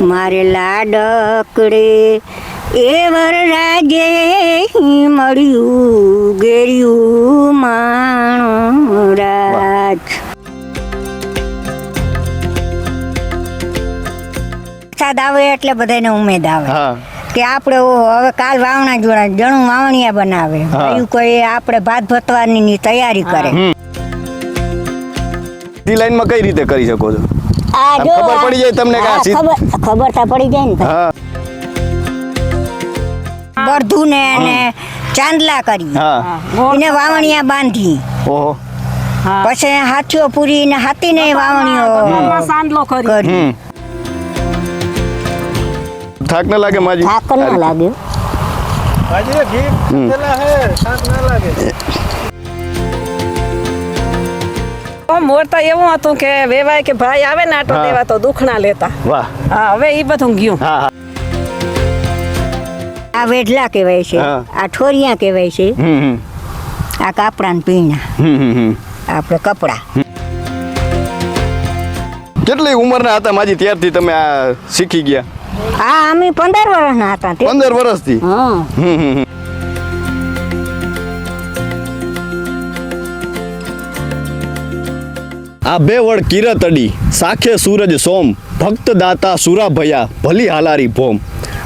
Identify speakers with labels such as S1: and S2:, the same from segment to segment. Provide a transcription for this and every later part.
S1: મારે લાડકડે એ વરરાજે મળ્યું ગેર્યું માણો રાજ વરસાદ આવે એટલે બધાને ઉમેદ આવે. કે આપણે ઓ હવે કાલ વાવણા જોડા જણું વાવણિયા બનાવે. એવું કોઈ આપણે ભાત ભતવાની ની તૈયારી કરે.
S2: હમ. લાઈનમાં કઈ રીતે કરી શકો છો? ખબર પડી જાય તમને કે
S1: હા, ખબર ખબર તો પડી જાય ને
S2: હા.
S1: બરધું ને અને ચાંદલા કરી.
S2: હા.
S1: એને વાવણિયા બાંધી.
S2: ઓહો.
S1: પછી હાથીઓ પૂરી ને હાથી ને વાવણીઓ
S3: સાંડલો કરી.
S1: કરી.
S2: હમ. થાક ના લાગે માજી?
S1: થાક ના લાગ્યો
S3: મોર તો એવું હતું કે વેવાય કે ભાઈ આવે ને આટો. દેવા તો દુખણા લેતા.
S2: વાહ.
S3: હા હવે એ બધું ગયું.
S2: હા હા.
S1: આ વેઢલા કહેવાય છે
S2: હા.
S1: આ ઠોરિયા કહેવાય છે.
S2: હમ
S1: આ કાપડા ને પીણા.
S2: હમ હમ હમ.
S1: આપણે કપડા.
S2: કેટલી ઉંમરના હતા માજી ત્યારથી તમે આ શીખી ગયા?
S1: આ અમે પંદર વર્ષના હતા. તે
S2: પંદર વર્ષથી
S1: થી
S2: હમ હમ હમ. આ બે વડ કિરતડી સાખે સૂરજ સોમ ભક્ત દાતા સુરાભયા ભલી હાલારી ભોમ.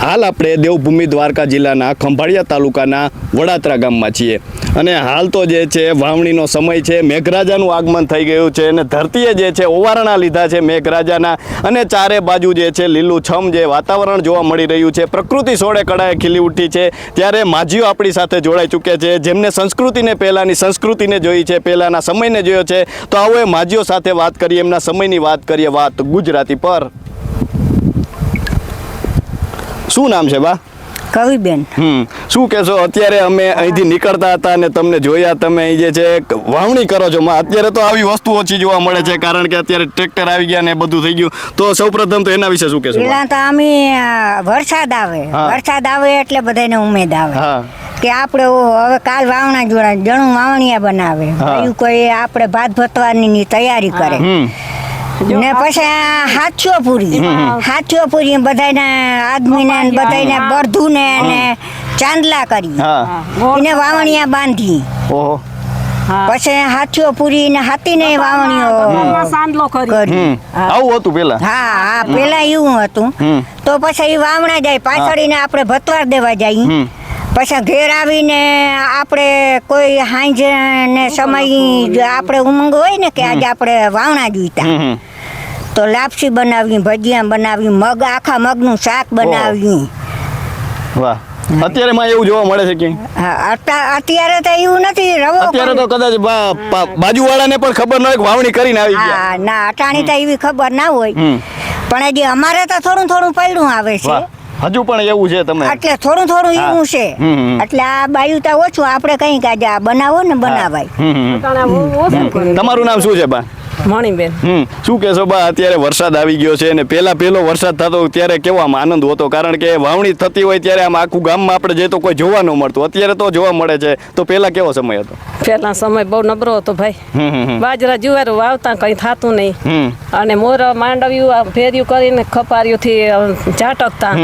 S2: હાલ આપણે દેવભૂમિ દ્વારકા જિલ્લાના ખંભાળિયા તાલુકાના વડાત્રા ગામમાં છીએ. અને હાલ તો જે છે, વાવણીનો સમય છે, મેઘરાજાનું આગમન થઈ ગયું છે અને ધરતીએ જે છે, ઓવારણા લીધા છે મેઘરાજાના. અને ચારે બાજુ જે છે લીલું છમ જે વાતાવરણ જોવા મળી રહ્યું છે. પ્રકૃતિ સોળે કળાએ ખીલી ઉઠી છે. ત્યારે માજીઓ આપણી સાથે જોડાઈ ચૂક્યા છે. જેમને સંસ્કૃતિને પહેલાંની સંસ્કૃતિને જોઈ છે, પહેલાંના સમયને જોયો છે. તો આવો એ માજીઓ સાથે વાત કરીએ, એમના સમયની વાત કરીએ. વાત ગુજરાતી પર. શું નામ છે બા?
S1: કવિબેન.
S2: હમ શું કહેશો? અત્યારે અમે અહીંથી નીકળતા હતા અને તમને જોયા તમે અહીં જે છે વાવણી કરો છો. અત્યારે તો આવી વસ્તુ ઓછી જોવા મળે છે કારણ કે અત્યારે ટ્રેક્ટર આવી ગયા ને બધું થઈ ગયું. તો સૌપ્રથમ તો એના વિશે શું કહેશો?
S1: પેલા તો અમે વરસાદ આવે. વરસાદ આવે એટલે બધાને ઉમેદ આવે. કે આપણે હવે કાલ વાવણા જોડા જણું વાવણીયા બનાવે. કોઈ આપણે ભાત ભતવાની તૈયારી કરે. ને પછી હાથીઓ પૂરી. હાથીઓ પૂરી બધાને આદમીને ને બધાને બરધું ને અને ચાંદલા કરી.
S2: હા.
S1: એને વાવણિયા બાંધી.
S2: ઓહો.
S1: પછી હાથીઓ પૂરી ને હાથી ને વાવણીઓ
S3: કરી.
S2: આવું હતું પેલા.
S1: હા હા પેલા એવું હતું. તો પછી એ વાવણા જાય. પાછળીને આપણે ભતવાર દેવા
S2: જાય.
S1: પછી ઘેર આવીને આપણે કોઈ હાંજ ને સમય આપણે ઉમંગ હોય ને કે આજે આપણે વાવણા જોઈતા. તો લાપસી બનાવી ભજીયા બનાવી મગ આખા મગનું શાક બનાવી.
S2: વાહ. અત્યારે માં એવું જોવા મળે છે કે?
S1: હા, અત્યારે તો એવું નથી રવો
S2: અત્યારે તો કદાચ બાજુવાળાને પણ ખબર ન હોય વાવણી કરીને આવી ગયા.
S1: હા ના અટાણી તો એવી ખબર ના હોય. પણ જે અમારે તો થોડું થોડું પડ્યું આવે છે.
S2: હજુ પણ એવું છે તમે?
S1: એટલે થોડું થોડું એવું છે. એટલે આ બાયું તો ઓછું. આપણે કઈ કાજે આ બનાવો ને બનાવાય.
S2: તમારું નામ શું છે બા?
S3: મણીબેન
S2: હમ શું કહેશો બા અત્યારે વરસાદ આવી ગયો છે અને પહેલા પહેલો વરસાદ થતો ત્યારે કેવો આમ આનંદ હતો કારણ કે વાવણી થતી હોય ત્યારે આમ આખું ગામમાં આપણે જઈએ તો કોઈ જોવા ન મળતું. અત્યારે તો જોવા મળે છે. તો પહેલા કેવો સમય હતો?
S3: પહેલા સમય બહુ નબળો હતો ભાઈ. બાજરા જુવાર વાવતા કઈ થતું નહીં. અને મોર માંડવ્યું ફેર્યું કરીને ખપારીઓથી ઝાટકતા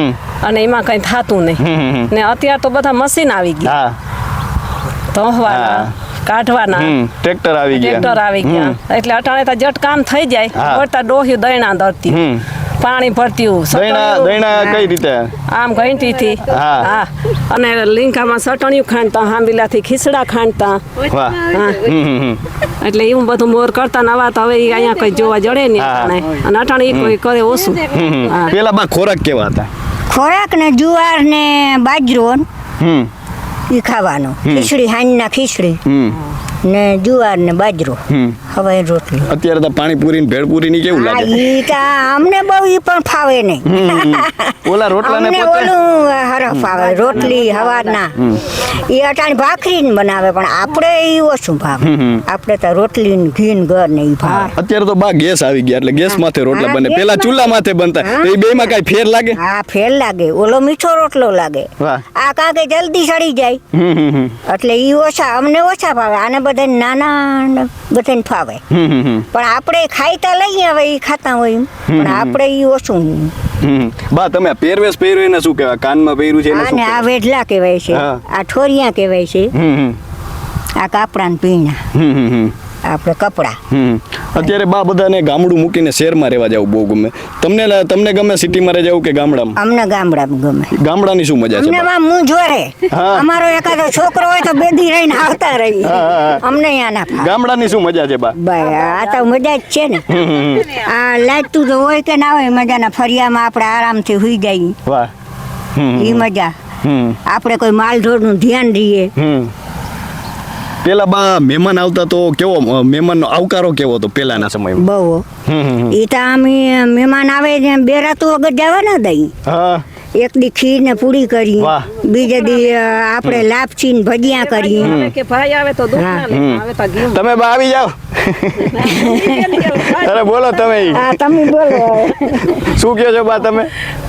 S3: અને એમાં કઈ થતું નહીં. ને અત્યારે તો બધા મશીન આવી ગયા.
S2: હા.
S3: કાઢવાના.
S2: ટ્રેક્ટર આવી ગયા.
S3: ટ્રેક્ટર આવી ગયા. એટલે અટાણે તો જટ કામ થઈ જાય. વળતા ડોહ્યું દયણા દરતી પાણી ભરતી
S2: દયણા દયણા કઈ રીતે?
S3: આમ ઘંટી
S2: થી
S3: હા. અને લીંકામાં સટણિયું ખાંડતા હાંબીલા થી ખીચડા ખાંડતા. એટલે એવું બધું મોર કરતા નવા તો હવે અહીંયા કઈ જોવા જડે નહીં અને અટાણે કોઈ કરે ઓછું.
S2: પેલા બા ખોરાક કેવા હતા?
S1: ખોરાક ને જુવાર ને બાજરો.
S2: હમ.
S1: એ ખાવાનો. ખીચડી હાંજના ખીચડી. ને જુવાર ને બાજરો. હવે રોટલી.
S2: અત્યારે તો પાણીપુરી ને ભેળપુરી ની કેવું લાગે?
S1: ઈ તો અમને બહુ ઈ પણ ફાવે નહીં.
S2: ઓલા રોટલા ને
S1: ઓલું હરફ આવે રોટલી હવારના. ઈ અટાણી ભાખરી ને બનાવે પણ આપણે ઈ ઓછું ભાવે. આપણે તો રોટલી ને ઘી ને ઘર ને ઈ ભાવે.
S2: અત્યારે તો બા ગેસ આવી ગયા એટલે ગેસ માથે રોટલા બને. પેલા ચૂલા માથે બનતા. એ બે માં કઈ ફેર લાગે?
S1: હા ફેર લાગે. ઓલો મીઠો રોટલો લાગે. આ કાકે જલ્દી સડી જાય. એટલે ઈ ઓછા અમને ઓછા ભાવે. આને બધા બધાને નાના બધાને ફાવે.
S2: હમ હમ હમ.
S1: પણ આપણે ખાઈતા લઈએ હવે એ ખાતા હોય. પણ આપણે એ ઓછું
S2: બા તમે પહેરવેશ પહેર્યો એને શું કહેવાય? કાનમાં પહેર્યું છે
S1: અને આ વેઢલા કહેવાય છે. આ ઠોરિયા કહેવાય છે. આ કાપડા ને પીણા
S2: હમ હમ.
S1: આપણે કપડાં.
S2: હમ. અત્યારે બા બધાને ગામડું મૂકીને શહેરમાં રહેવા જવું બહુ ગમે. તમને તમને ગમે સિટીમાં જવું કે ગામડામાં?
S1: અમને ગામડામાં ગમે.
S2: ગામડાની શું મજા છે
S1: અમને
S2: બા? હા.
S1: અમારો એકાદો છોકરો હોય તો બેદી રહીને આવતા રહી. અમને અહીંયા ના
S2: ગામડાની શું મજા છે બા?
S1: ભાઈ આ તો મજા જ છે ને. આ લાઈટ તું તો હોય કે ના હોય મજાના ફરિયામાં આપણે આરામથી સુઈ જઈએ.
S2: વાહ.
S1: એ મજા.
S2: હમ.
S1: આપણે કોઈ માલઢોરનું ધ્યાન રહીએ
S2: હમ. પેલા બા મહેમાન આવતા તો કેવો મહેમાનનો આવકારો કેવો હતો પેલાના સમયમાં?
S1: બહુ. એ તો અમે મહેમાન આવે ને બે રાતો વગર જવા ના દઈ.
S2: હા.
S1: એક દી ખીર ને પૂરી કરી બીજે દી આપણે લાપસી ને ભજીયા કરી
S3: કે ભાઈ આવે તો
S2: તમે બા આવી જાઓ. અરે બોલો તમે.
S1: હા તમે બોલો.
S2: શું કહો છો બા તમે?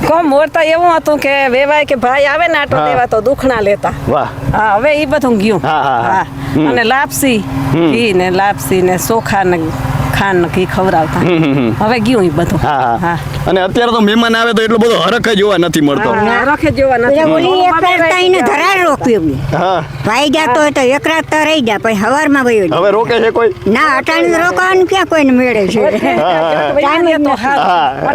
S3: કોમ મોરતા એવું હતું કે વેવાય કે ભાઈ આવે ને આટો લેવા તો દુઃખ ના લેતા.
S2: વાહ.
S3: હા હવે એ બધું ગયું.
S2: હા, હા.
S3: અને લાપસી. ઘી ને લાપસી ને ચોખા ને ખાંડ ને ઘી ખવડાવતા. હવે ગયું એ બધું.
S2: હા હા. અને અત્યારે તો મહેમાન આવે તો એટલો બધો હરખ જ જોવા નથી મળતો.
S3: હા, જોવા નથી
S1: ઓલી એક રાત તો એને ધરાર રોક્યો
S2: હા.
S1: ભાઈ જાતો હોય તો એક રાત તો રહી જાય પછી હવારમાં વયો
S2: હવે રોકે છે કોઈ?
S1: ના અટાણી રોકવાનું ક્યાં કોઈને મેળે છે?
S2: હા,
S3: અટાણે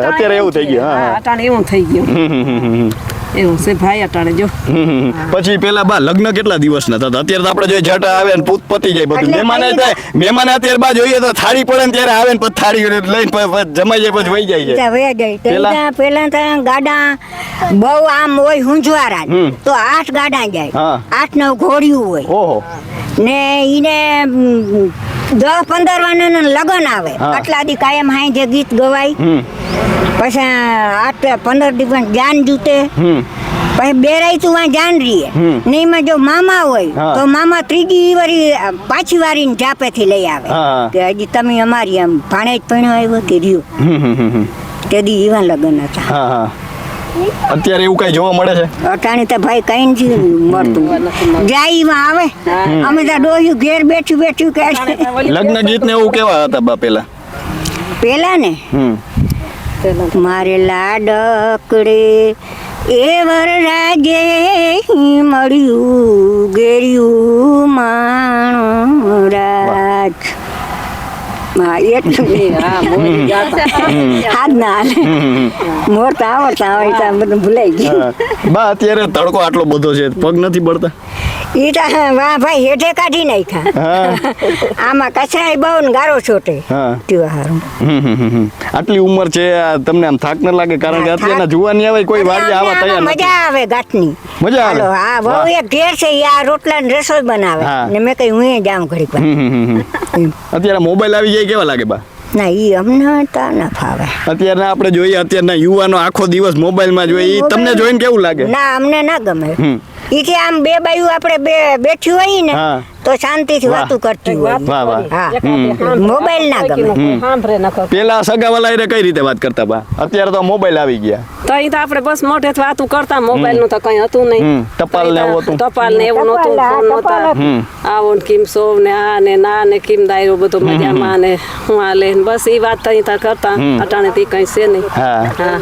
S2: અત્યારે એવું થઈ ગયું, હા,
S3: હા. એવું થઈ ગયું. એવું છે ભાઈ અટાણે જો.
S2: પછી પેલા બા લગ્ન કેટલા દિવસના થતા? અત્યારે તો આપણે જોઈએ જટ આવે ને પૂત પતી જાય બધું. મહેમાન થાય મહેમાન અત્યારે બા જોઈએ તો થાળી પડે ને ત્યારે આવે ને પછી થાળી લઈને જમાઈ જાય પછી વહી જાય છે.
S1: ત્યાં જાય.
S2: પેલા?
S1: પેલા પેલા તો ગાડા બહુ આમ હોય હુંજવારા. તો આઠ ગાડા જાય. આઠ નવ ઘોડિયું હોય. ને ઈને દસ પંદર વાના લગન આવે. આટલા દી કાયમ હાઈ જે ગીત ગવાય. પછી આઠ પંદર દી પણ જાન જૂતે પછી બેરાય તું વાં જાન રહીએ
S2: હમ.
S1: ને એમાં જો મામા હોય તો મામા ત્રીજી વારી પાછી વારી જાપેથી લઈ આવે. કે હજી તમે અમારી આમ ભાણે જ પૈણો આવ્યો કે રહ્યો. તે દી એવા લગ્ન હતા.
S2: હા હા. અત્યારે એવું કઈ જોવા મળે છે?
S1: અટાણી તો ભાઈ કઈ નથી મળતું. જાય આવે. અમે તો ડોયું ઘેર બેઠું બેઠું કે
S2: લગ્ન ગીત ને એવું કેવા હતા બા પેલા.
S1: પેલા ને મારે લાડકડે એ વરરાજે મળ્યું ગેર્યું માણરાજ હા એટલું
S3: હા મોરી જાતા.
S1: હાથ ના હાલે. મોર તો આવડતા હોય તો બધું ભૂલાઈ ગયું.
S2: બા અત્યારે તડકો આટલો બધો છે પગ નથી પડતા
S1: ઈ તો વાહ ભાઈ હેઠે કાઢી નાખ્યા. આમાં કચરાય બહુ ને ગારો છોટે. હારું.
S2: આટલી ઉંમર છે તમને આમ થાક ન લાગે કારણ કે
S1: અત્યારે
S2: અત્યારના. જુવાની આવે કોઈ વાડી આવા તૈયાર
S1: મજા આવે ગાંઠની.
S2: મજા આવે?
S1: હા બહુ એક ઘેર છે આ રોટલા ને રસોઈ બનાવે. ને મેં કઈ હું જામ ઘડીક.
S2: અત્યારે મોબાઈલ આવી જાય કેવા લાગે બા?
S1: ના ઈ અમને તા ના ફાવે.
S2: અત્યારના આપણે જોઈએ અત્યારના યુવાનો આખો દિવસ મોબાઈલમાં જોઈએ ઈ તમને જોઈને કેવું લાગે?
S1: ના અમને ના ગમે.
S2: એ
S1: કે આમ બે બાયું આપણે બે બેઠી હોય ને
S2: હા.
S1: તો શાંતિથી વાતું કરતી હોય.
S2: વાહ, વાહ.
S1: મોબાઈલ ના ગમે.
S3: સાંભળે નખો.
S2: પેલા સગાવાલા એને કઈ રીતે વાત કરતા બા? અત્યારે તો મોબાઈલ આવી ગયા.
S3: તો અહીં તો આપણે બસ મોઢે વાતું કરતા. મોબાઈલનું તો કઈ હતું નહીં.
S2: ટપાલ ને એવું હતું.
S3: ટપાલ ને એવું નહોતું. ફોન
S1: હા,
S3: નહોતા આવો ને કિમ સોવ ને આ ને ના ને કિમ દાયરો બધું મજામાં ને હું આ લે બસ એ વાત અહીં તો કરતા. અટાણે થી કઈ છે નહીં.
S2: હા.
S3: હા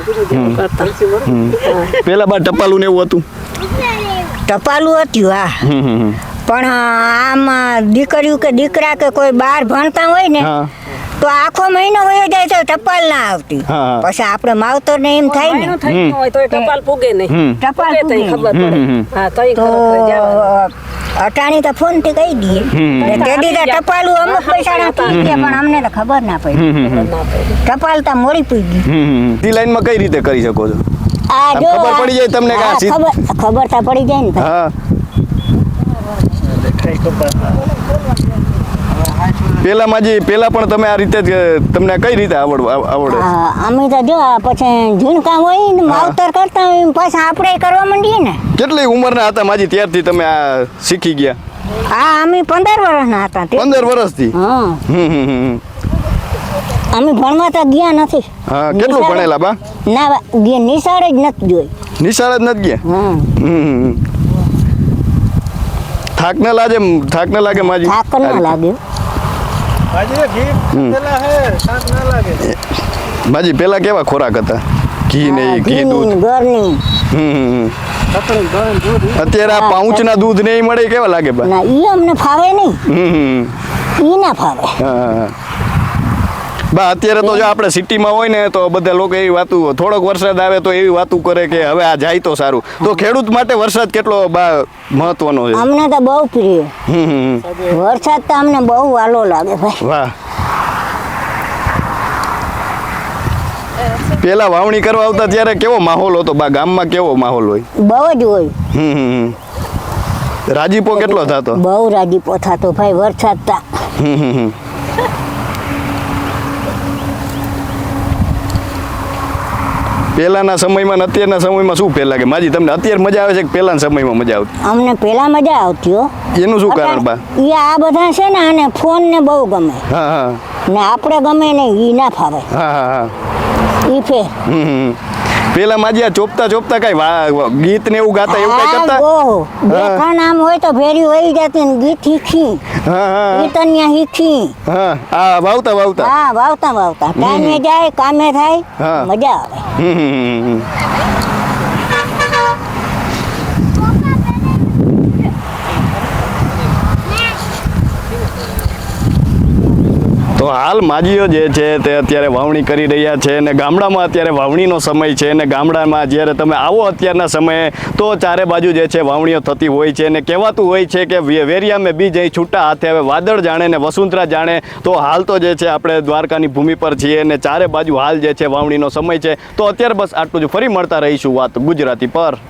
S3: કરતા.
S2: પેલા બા ટપાલું ને એવું હતું?
S1: ટપાલું હતું હા. પણ આમ દીકરીઓ કે દીકરા કે કોઈ બહાર ભણતા હોય ને તો આખો મહિનો વયો જાય તો ટપાલ ના આવતી. પછી આપણે માવતર ને. એમ થાય ને
S3: તો ટપાલ પૂગે નહીં.
S1: ટપાલ.
S3: ખબર. પડે.
S1: તો અટાણી તો ફોનથી કહી દઈએ તે દીધા ટપાલું અમુક પૈસા નાખી દે પણ અમને તો ખબર ના પડી. ટપાલ તો મોડી પૂગી.
S2: ગઈ લાઈનમાં કઈ રીતે કરી શકો છો?
S1: આ જો
S2: ખબર પડી જાય તમને
S1: ખબર ખબર તો પડી જાય ને
S2: હા. પેલામાં જે પેલા પણ તમે આ રીતે જ, તમને કઈ રીતે આવડ આવડે?
S1: અમે તો જો પછી જૂન કામ હોય ને માવતર કરતા હોય પછી આપણે કરવા માંડીએ ને.
S2: કેટલી ઉંમરના હતા માજી ત્યારથી તમે આ શીખી ગયા?
S1: હા અમે પંદર વર્ષના હતા
S2: પંદર વર્ષથી?
S1: હા.
S2: હમ, હમ, હમ, હમ.
S1: અમે ભણવા તો ગયા નથી.
S2: હા કેટલું ભણેલા બા?
S1: ના ગયા નિશાળ જ નથી જોઈ.
S2: નિશાળ જ નથી ગયા?
S1: હા.
S2: હમ, હમ, હમ. થાક ના લાગે થાક ના લાગે. માજી
S1: થાક ના લાગે.
S2: માજી પેલા કેવા ખોરાક હતા? ઘી ને ઘી દૂધ?
S1: ઘીની ઘરની
S2: હમ. અત્યારે આ પાઉચના દૂધ ને ઈ મળે કેવા લાગે બા?
S1: ના ઈ અમને ફાવે નહીં.
S2: હમ.
S1: ઈ ના ફાવે.
S2: હા, હા, હા. બા અત્યારે તો જો આપણે સિટીમાં હોય ને તો બધા લોકો એવી વાતું થોડોક વરસાદ આવે તો એવી વાતું કરે કે હવે આ જાય તો સારું. તો ખેડૂત માટે વરસાદ કેટલો બા મહત્વનો છે?
S1: અમને તો બહુ પ્રિય. વરસાદ તો અમને બહુ વાલો લાગે ભાઈ.
S2: વાહ. પેલા વાવણી કરવા આવતા ત્યારે કેવો માહોલ હતો બા? ગામમાં કેવો માહોલ હોય?
S1: બહુ જ હોય.
S2: હમ. રાજીપો કેટલો થતો?
S1: બહુ રાજીપો થતો ભાઈ વરસાદ તા.
S2: હમ, હમ, પેલાના સમયમાં અત્યારના સમયમાં શું પહેલા કે માજી તમને અત્યારે મજા આવે છે કે પહેલાના સમયમાં મજા આવતી?
S1: અમને પહેલા મજા આવતી હો.
S2: એનું શું કારણ બા?
S1: એ આ બધા છે ને અને ફોન ને બહુ ગમે.
S2: હા હા.
S1: ને આપણે ગમે ને ઈ ના ફાવે.
S2: હા હા હા.
S1: ઈ ફેર.
S2: હમ, હમ. પેલા માજી ચોપતા ચોપતા કઈ ગીત ને એવું ગાતા એવું કઈ કરતા?
S1: બે ત્રણ આમ હોય તો ભેરી હોય જતી ને ગીત શીખી.
S2: હા હા
S1: કીર્તનિયા શીખી.
S2: હા આ વાવતા વાવતા?
S1: હા વાવતા વાવતા. કામે જાય કામે થાય મજા આવે.
S2: હમ, હમ, હમ, હમ. તો હાલ માજીઓ જે છે તે અત્યારે વાવણી કરી રહ્યા છે અને ગામડામાં અત્યારે વાવણીનો સમય છે અને ગામડામાં જ્યારે તમે આવો અત્યારના સમયે, તો ચારે બાજુ જે છે વાવણીઓ થતી હોય છે અને કહેવાતું હોય છે કે વેરિયા મેં બીજ અહીં છૂટા હાથે, હવે વાદળ જાણે ને વસુંધરા જાણે, તો હાલ તો જે છે આપણે દ્વારકાની ભૂમિ પર છીએ અને ચારે બાજુ હાલ જે છે વાવણીનો સમય છે, તો અત્યારે બસ આટલું જ. ફરી મળતા રહીશું વાત ગુજરાતી પર.